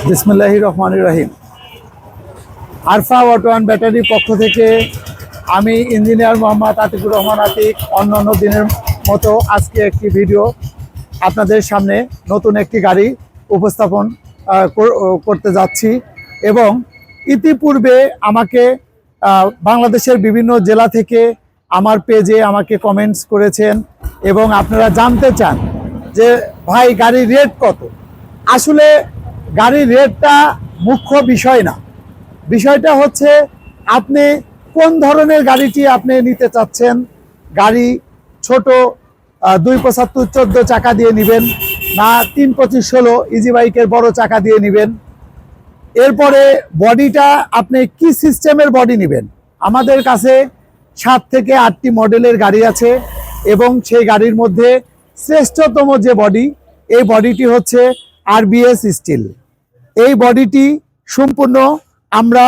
বিসমুল্লাহ রহমান রাহিম আরফা অটো অ্যান্ড ব্যাটারির পক্ষ থেকে আমি ইঞ্জিনিয়ার মোহাম্মদ আতিকুর রহমান আতিক অন্য অন্য দিনের মতো আজকে একটি ভিডিও আপনাদের সামনে নতুন একটি গাড়ি উপস্থাপন করতে যাচ্ছি এবং ইতিপূর্বে আমাকে বাংলাদেশের বিভিন্ন জেলা থেকে আমার পেজে আমাকে কমেন্টস করেছেন এবং আপনারা জানতে চান যে, ভাই, গাড়ির রেট কত? আসলে গাড়ির রেটটা মুখ্য বিষয় না। বিষয়টা হচ্ছে আপনি কোন ধরনের গাড়িটি আপনি নিতে চাচ্ছেন, গাড়ি ছোট দুই পঁচাত্তর চোদ্দ চাকা দিয়ে নেবেন না তিন পঁচিশ ষোলো ইজি বাইকের বড় চাকা দিয়ে নেবেন। এরপরে বডিটা আপনি কি সিস্টেমের বডি নেবেন? আমাদের কাছে সাত থেকে আটটি মডেলের গাড়ি আছে এবং সেই গাড়ির মধ্যে শ্রেষ্ঠতম যে বডি, এই বডিটি হচ্ছে আরবিএস স্টিল এই বডিটি সম্পূর্ণ আমরা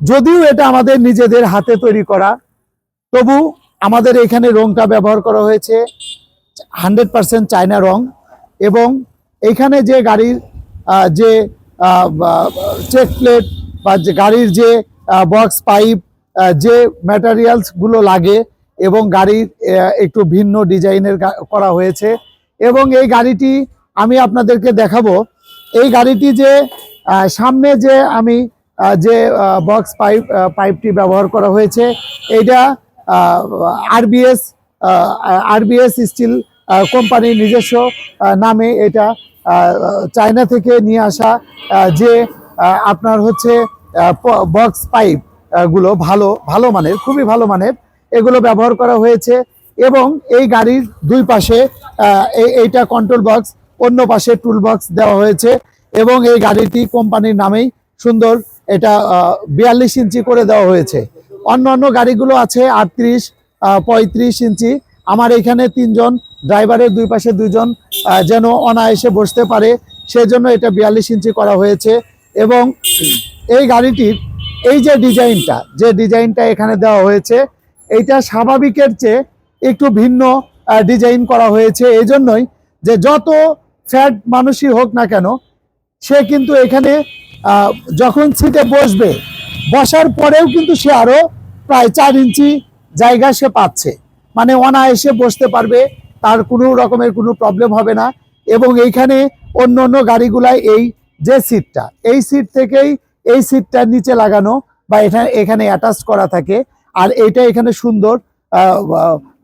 যদিও এটা আমাদের নিজেদের হাতে তৈরি করা, তবু আমাদের এখানে রংটা ব্যবহার করা হয়েছে হান্ড্রেড পার্সেন্ট চায়না রং এবং এখানে যে গাড়ির যে চেক প্লেট বা যে গাড়ির যে বক্স পাইপ যে ম্যাটেরিয়ালসগুলো লাগে এবং গাড়ির একটু ভিন্ন ডিজাইনের করা হয়েছে এবং এই গাড়িটি আমি আপনাদেরকে দেখাবো এই গাড়িটি যে সামনে যে আমি যে বক্স পাইপ পাইপটি ব্যবহার করা হয়েছে, এইটা আরবিএস আরবিএস স্টিল কোম্পানির নিজস্ব নামে এটা চায়না থেকে নিয়ে আসা যে আপনার হচ্ছে বক্স পাইপগুলো ভালো ভালো মানের, খুবই ভালো মানের, এগুলো ব্যবহার করা হয়েছে এবং এই গাড়ির দুই পাশে এই- এইটা কন্ট্রোল বক্স অন্য পাশে টুল বক্স দেওয়া হয়েছে এবং এই গাড়িটি কোম্পানির নামেই সুন্দর এটা বিয়াল্লিশ ইঞ্চি করে দেওয়া হয়েছে। অন্য অন্য গাড়িগুলো আছে আটত্রিশ পঁয়ত্রিশ ইঞ্চি। আমার এখানে তিনজন ড্রাইভারের দুই পাশে দুজন যেন অনায়াসে বসতে পারে, সেজন্য এটা বিয়াল্লিশ ইঞ্চি করা হয়েছে এবং এই গাড়িটির এই যে ডিজাইনটা যে ডিজাইনটা এখানে দেওয়া হয়েছে, এইটা স্বাভাবিকের চেয়ে একটু ভিন্ন ডিজাইন করা হয়েছে। এই জন্যই যে যত ফ্যাট মানুষই হোক না কেন, সে কিন্তু এখানে যখন সিটে বসবে, বসার পরেও কিন্তু সে আরও প্রায় চার ইঞ্চি জায়গা সে পাচ্ছে। মানে অনায়াসে বসতে পারবে, তার কোনো রকমের কোনো প্রবলেম হবে না। এবং এইখানে অন্য অন্য গাড়িগুলাই এই যে সিটটা, এই সিট থেকেই এই সিটটার নিচে লাগানো বা এখানে এখানে অ্যাটাচ করা থাকে। আর এটা এখানে সুন্দর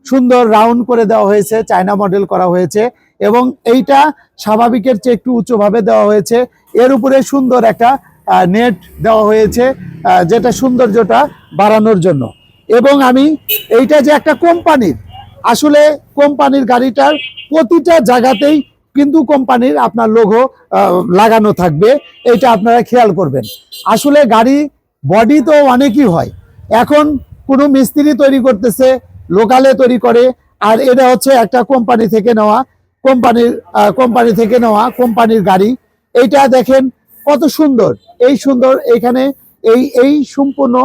সুন্দর রাউন্ড করে দেওয়া হয়েছে, চায়না মডেল করা হয়েছে। এবং এইটা স্বাভাবিকের চেয়ে একটু উঁচুভাবে দেওয়া হয়েছে। এর উপরে সুন্দর একটা নেট দেওয়া হয়েছে যেটা সৌন্দর্যটা বাড়ানোর জন্য। এবং আমি এইটা যে একটা কোম্পানির, আসলে কোম্পানির গাড়িটার প্রতিটা জায়গাতেই কিন্তু কোম্পানির আপনার লোগো লাগানো থাকবে এটা আপনারা খেয়াল করবেন। আসলে গাড়ি বডি তো অনেকই হয়। এখন কোনো মিস্ত্রি তৈরি করতেছে লোকালে তৈরি করে, আর এটা হচ্ছে একটা কোম্পানি থেকে নেওয়া কোম্পানির কোম্পানি থেকে নেওয়া কোম্পানির গাড়ি। এইটা দেখেন কত সুন্দর। এই সুন্দর এখানে এই এই সম্পূর্ণ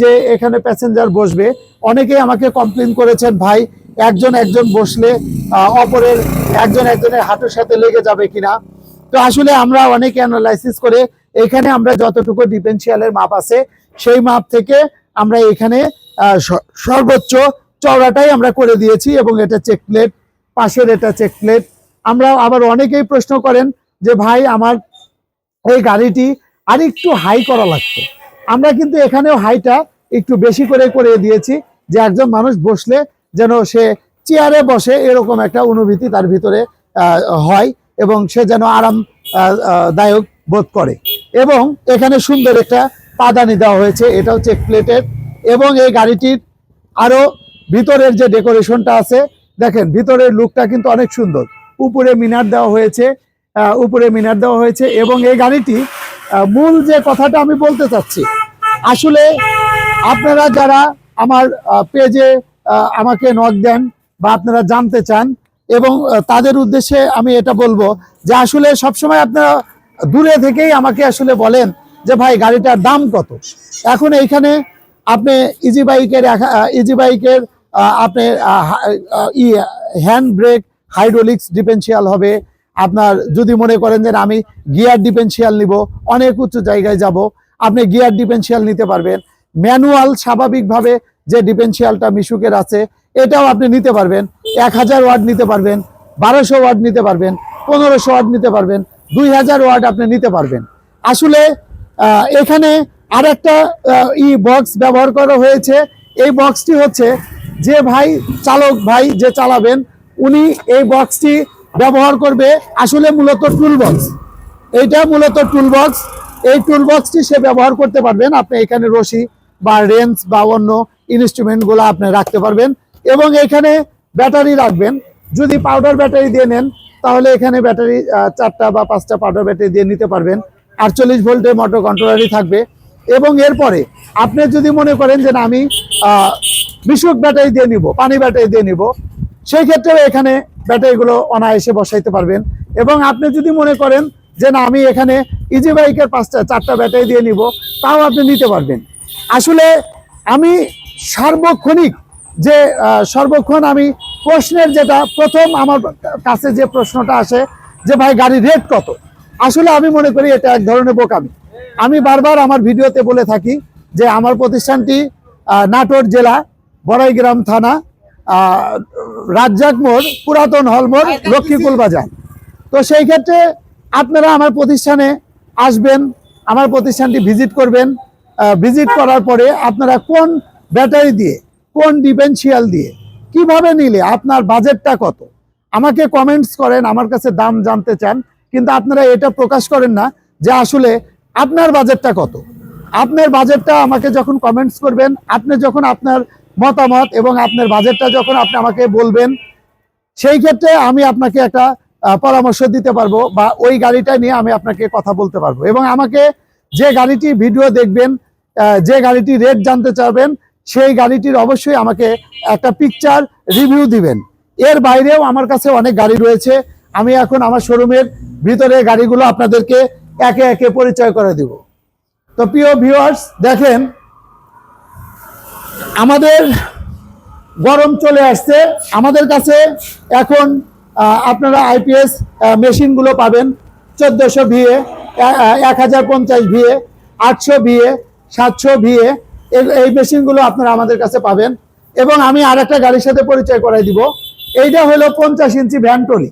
যে এখানে প্যাসেঞ্জার বসবে। অনেকেই আমাকে কমপ্লেন করেছেন, ভাই, একজন একজন বসলে অপরের একজন একজনের হাঁটুর সাথে লেগে যাবে কিনা? তো আসলে আমরা অনেক অ্যানালাইসিস করে এখানে আমরা যতটুকু ডিফেন্সিয়ালের মাপ আছে, সেই মাপ থেকে আমরা এখানে সর্বোচ্চ চওড়াটাই আমরা করে দিয়েছি এবং এটা চেক প্লেট পাশের এটা চেক প্লেট আমরা আবার অনেকেই প্রশ্ন করেন যে, ভাই, আমার এই গাড়িটি আর একটু হাই করা লাগতো আমরা কিন্তু এখানেও হাইটা একটু বেশি করে করে দিয়েছি যে, একজন মানুষ বসলে যেন সে চেয়ারে বসে এরকম একটা অনুভূতি তার ভিতরে হয় এবং সে যেন আরাম দায়ক বোধ করে। এবং এখানে সুন্দর একটা পাদানি দেওয়া হয়েছে, এটাও চেক প্লেটের এবং এই গাড়িটির আরও ভিতরের যে ডেকোরেশনটা আছে দেখেন, ভিতরের লুকটা কিন্তু অনেক সুন্দর। উপরে মিনার দেওয়া হয়েছে উপরে মিনার দেওয়া হয়েছে এবং এই গাড়িটি মূল যে কথাটা আমি বলতে চাচ্ছি, আসলে আপনারা যারা আমার পেজে আমাকে নক দেন বা আপনারা জানতে চান এবং তাদের উদ্দেশ্যে আমি এটা বলব যে আসলে সবসময় আপনারা দূরে থেকেই আমাকে আসলে বলেন যে ভাই, গাড়িটার দাম কত। এখন এইখানে আপনি ইজি বাইকের ইজি বাইকের আপনি হ্যান্ড ব্রেক হাইড্রোলিক্স ডিফেন্সিয়াল হবে। আপনার যদি মনে করেন যে আমি গিয়ার ডিফেন্সিয়াল নিব, অনেক উচ্চ জায়গায় যাব, আপনি গিয়ার ডিফেন্সিয়াল নিতে পারবেন। ম্যানুয়াল স্বাভাবিকভাবে যে ডিফেন্সিয়ালটা মিশুকের আছে, এটাও আপনি নিতে পারবেন। এক হাজার ওয়ার্ড নিতে পারবেন, বারোশো ওয়ার্ড নিতে পারবেন, পনেরোশো ওয়ার্ড নিতে পারবেন, দুই হাজার ওয়ার্ড আপনি নিতে পারবেন। আসলে এখানে আর একটা ই বক্স ব্যবহার করা হয়েছে। এই বক্সটি হচ্ছে যে ভাই চালক ভাই যে চালাবেন, উনি এই বক্সটি ব্যবহার করবে আসলে মূলত টুল বক্স এইটা মূলত টুল বক্স এই টুল বক্সটি সে ব্যবহার করতে পারবেন। আপনি এখানে রশি বা রেঞ্জ বা অন্য ইনস্ট্রুমেন্টগুলো আপনি রাখতে পারবেন এবং এখানে ব্যাটারি রাখবেন। যদি পাউডার ব্যাটারি দিয়ে নেন, তাহলে এখানে ব্যাটারি চারটা বা পাঁচটা পাউডার ব্যাটারি দিয়ে নিতে পারবেন। আটচল্লিশ ভোল্টের মোটর কন্ট্রোলারই থাকবে। এবং এরপরে আপনি যদি মনে করেন যে না, আমি বিশুক ব্যাটারি দিয়ে নিব, পানি ব্যাটারি দিয়ে নিব। সেই ক্ষেত্রেও এখানে ব্যাটারিগুলো অনায়াসে বসাইতে পারবেন। এবং আপনি যদি মনে করেন যে না, আমি এখানে ইজি বাইকের পাঁচটা, চারটা ব্যাটারি দিয়ে নিব, তাও আপনি নিতে পারবেন। আসলে আমি সার্বক্ষণিক যে সর্বক্ষণ আমি প্রশ্নের যেটা প্রথম আমার কাছে যে প্রশ্নটা আসে যে, ভাই, গাড়ির রেট কত? আসলে আমি মনে করি এটা এক ধরনের বোকামি। আমি বারবার আমার ভিডিওতে বলে থাকি যে, আমার প্রতিষ্ঠানটি নাটোর জেলা বড়াইগ্রাম থানা রাজ্জাক মোড় পুরাতন হলমোড় লক্ষ্মীকুল বাজার। তো সেই ক্ষেত্রে আপনারা আমার প্রতিষ্ঠানে আসবেন আমার প্রতিষ্ঠানটি ভিজিট করবেন। ভিজিট করার পরে আপনারা কোন ব্যাটারি দিয়ে কোন ডিফেন্সিয়াল দিয়ে কীভাবে নিলে আপনার বাজেটটা কত? আমাকে কমেন্টস করেন আমার কাছে দাম জানতে চান কিন্তু আপনারা এটা প্রকাশ করেন না যে আসলে আপনার বাজেটটা কত। আপনার বাজেটটা আমাকে যখন কমেন্টস করবেন আপনি যখন আপনার মতামত এবং আপনার বাজেটটা যখন আপনি আমাকে বলবেন, সেই ক্ষেত্রে আমি আপনাকে একটা পরামর্শ দিতে পারব বা ওই গাড়িটা নিয়ে আমি আপনাকে কথা বলতে পারব। এবং আমাকে যে গাড়িটি ভিডিও দেখবেন যে গাড়িটি রেট জানতে চাবেন সেই গাড়িটির অবশ্যই আমাকে একটা পিকচার রিভিউ দিবেন। এর বাইরেও আমার কাছে অনেক গাড়ি রয়েছে। আমি এখন আমার শোরুমের ভিতরে গাড়িগুলো আপনাদেরকে একে একে পরিচয় করে দিব। তো প্রিয় ভিউয়ার্স দেখেন আমাদের গরম চলে আসছে। আমাদের কাছে এখন আপনারা আইপিএস মেশিনগুলো পাবেন। চোদ্দোশো ভিএ এক হাজার পঞ্চাশ ভিএ আটশো ভিএ সাতশো ভিএ এই মেশিনগুলো আপনারা আমাদের কাছে পাবেন। এবং আমি আর একটা গাড়ির সাথে পরিচয় করাই দিব। এইটা হলো পঞ্চাশ ইঞ্চি ভ্যান টলি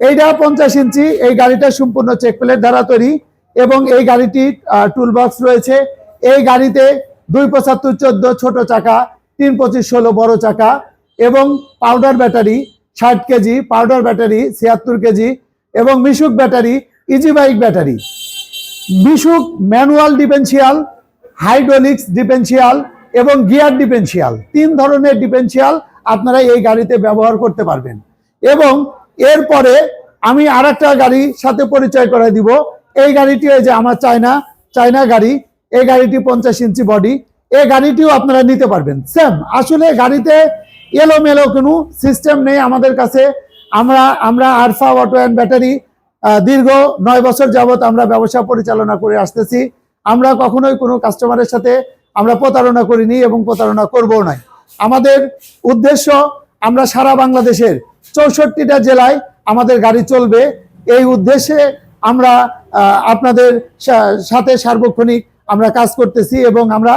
এইটা পঞ্চাশ ইঞ্চি, এই গাড়িটা সম্পূর্ণ চেক প্লেট দ্বারা তৈরি। এবং এই গাড়িটির টুল বক্স রয়েছে। এই গাড়িতে দুই পঁচাত্তর, চোদ্দ, ছোট চাকা, তিন পঁচিশ, ষোলো, বড় চাকা এবং পাউডার ব্যাটারি ষাট কেজি পাউডার ব্যাটারি ছিয়াত্তর কেজি এবং Mishuk battery easy bike battery Mishuk manual differential hydraulics differential এবং গিয়ার ডিফেন্সিয়াল তিন ধরনের ডিফেন্সিয়াল আপনারা এই গাড়িতে ব্যবহার করতে পারবেন। এবং এরপরে আমি আর একটা গাড়ির সাথে পরিচয় করে দিব। এই গাড়িটি যে আমার চায়না চায়না গাড়ি এই গাড়িটি পঞ্চাশ ইঞ্চি বডি এই গাড়িটিও আপনারা নিতে পারবেন। সেম আসলে গাড়িতে এলোমেলো কোনো সিস্টেম নেই আমাদের কাছে। আমরা আমরা আরফা অটো অ্যান্ড ব্যাটারি দীর্ঘ নয় বছর যাবত আমরা ব্যবসা পরিচালনা করে আসতেছি। আমরা কখনোই কোনো কাস্টমারের সাথে আমরা প্রতারণা করিনি এবং প্রতারণা করব নাই। আমাদের উদ্দেশ্য, আমরা সারা বাংলাদেশের চৌষট্টিটা জেলায় আমাদের গাড়ি চলবে। এই উদ্দেশ্যে আমরা আপনাদের সাথে সার্বক্ষণিক আমরা কাজ করতেছি এবং আমরা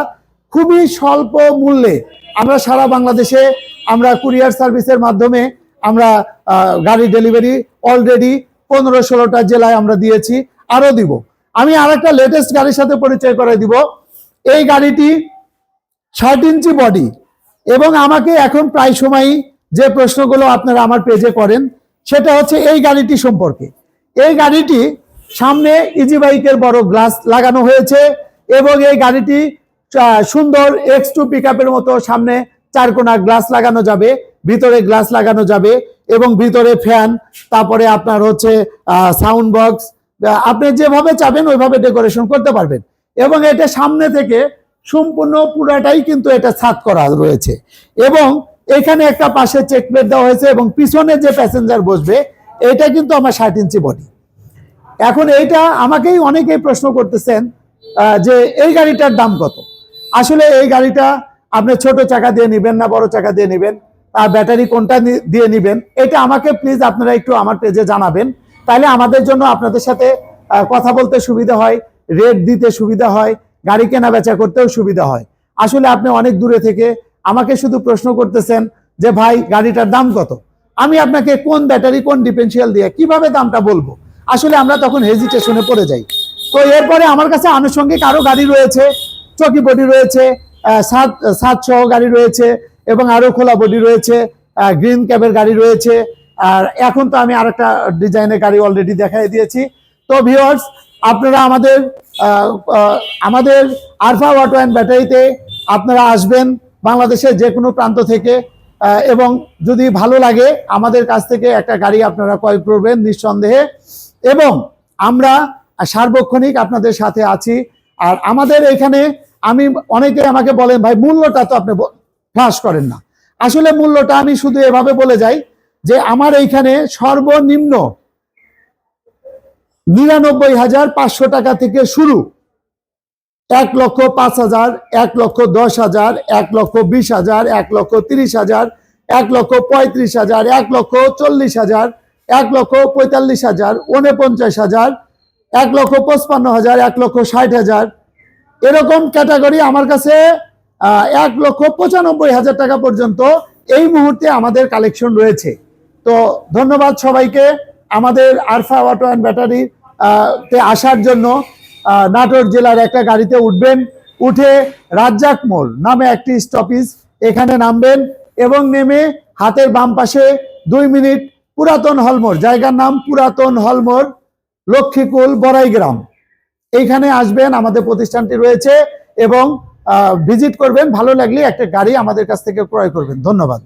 খুবই স্বল্প মূল্যে আমরা সারা বাংলাদেশে আমরা কুরিয়ার সার্ভিসের মাধ্যমে আমরা গাড়ি ডেলিভারি অলরেডি পনেরো ষোলোটা জেলায় আমরা দিয়েছি, আরও দিব। আমি আর একটা লেটেস্ট গাড়ির সাথে পরিচয় করে দিব। এই গাড়িটি ষাট ইঞ্চি বডি এবং আমাকে এখন প্রায় সময়ই যে প্রশ্নগুলো আপনারা আমার পেজে করেন, সেটা হচ্ছে এই গাড়িটি সম্পর্কে। এই গাড়িটি সামনে ইজি বাইকের বড় গ্লাস লাগানো হয়েছে। এবং এই গাড়িটি সুন্দর এক্স টু পিক মতো সামনে চারকোনা গ্লাস লাগানো যাবে, ভিতরে গ্লাস লাগানো যাবে এবং ভিতরে ফ্যান তারপরে আপনার হচ্ছে সাউন্ড বক্স আপনি যেভাবে চাবেন ওইভাবে ডেকোরেশন করতে পারবেন। এবং এটা সামনে থেকে সম্পূর্ণ পুরাটাই কিন্তু এটা ছাদ করা রয়েছে। এবং এখানে একটা পাশে চেক প্লেট দেওয়া হয়েছে এবং পিছনে যে প্যাসেঞ্জার বসবে, এটা কিন্তু আমার ষাট ইঞ্চি বডি এখন এইটা আমাকেই অনেকেই প্রশ্ন করতেছেন যে এই গাড়িটার দাম কত? আসলে এই গাড়িটা আপনি ছোট চাকা দিয়ে নেবেন না, বড় চাকা দিয়ে নেবেন। আর ব্যাটারি কোনটা দিয়ে নেবেন? এটা আমাকে প্লিজ আপনারা একটু আমার পেজে জানাবেন। তাহলে আমাদের জন্য আপনাদের সাথে কথা বলতে সুবিধা হয় রেট দিতে সুবিধা হয়, গাড়ি কেনা বেচা করতেও সুবিধা হয়। আসলে আপনি অনেক দূরে থেকে আমাকে শুধু প্রশ্ন করতেছেন যে, ভাই, গাড়িটার দাম কত? আমি আপনাকে কোন ব্যাটারি, কোন ডিফেন্সিয়াল দিয়ে কীভাবে দামটা বলব? আসলে আমরা তখন হেজিটেশনে পড়ে যাই। তো এরপরে আমার কাছে আনুষঙ্গিক আরও গাড়ি রয়েছে চকি বডি রয়েছে সাত সাত সহ গাড়ি রয়েছে এবং আরও খোলা বডি রয়েছে গ্রিন ক্যাবের গাড়ি রয়েছে। আর এখন তো আমি আরেকটা ডিজাইনের গাড়ি অলরেডি দেখাই দিয়েছি। তো ভিউয়ার্স আপনারা আমাদের আমাদের আরফা অটো অ্যান্ড ব্যাটারিতে আপনারা আসবেন বাংলাদেশের যে কোনো প্রান্ত থেকে। এবং যদি ভালো লাগে, আমাদের কাছ থেকে একটা গাড়ি আপনারা ক্রয় করবেন নিঃসন্দেহে। এবং আমরা সার্বক্ষণিক আপনাদের সাথে আছি। আর আমাদের এখানে আমি, অনেকে আমাকে বলেন, ভাই, মূল্যটা তো আপনি ফ্লাশ করেন না। আসলে মূল্যটা আমি শুধু এভাবে বলে যাই যে আমার এইখানে সর্বনিম্ন নিরানব্বই হাজার পাঁচশো টাকা থেকে শুরু। এক লক্ষ পাঁচ হাজার, এক লক্ষ দশ হাজার, এক লক্ষ বিশ হাজার, এক লক্ষ তিরিশ হাজার, এক লক্ষ পঁয়ত্রিশ হাজার, এক লক্ষ চল্লিশ হাজার, এক লক্ষ পঁয়তাল্লিশ হাজার, উনপঞ্চাশ হাজার এক লক্ষ পঁচপান্ন হাজার, এক লক্ষ ষাট হাজার। এরকম ক্যাটাগরি আমার কাছে এক লক্ষ পঁচানব্বই হাজার টাকা পর্যন্ত এই মুহূর্তে আমাদের কালেকশন রয়েছে। তো ধন্যবাদ সবাইকে আমাদের আরফা অটো অ্যান্ড ব্যাটারি তে আসার জন্য। নাটোর জেলার একটা গাড়িতে উঠবেন, উঠে রাজ্জাক মোড় নামে একটি স্টপিজ, এখানে নামবেন এবং নেমে হাতের বাম পাশে দুই মিনিট পুরাতন হলমোড়, জায়গার নাম পুরাতন হলমোড়। লক্ষ্মীকুল বড়াইগ্রাম এইখানে আসবেন, আমাদের প্রতিষ্ঠানটি রয়েছে এবং ভিজিট করবেন, ভালো লাগলে একটা গাড়ি আমাদের কাছ থেকে ক্রয় করবেন। ধন্যবাদ।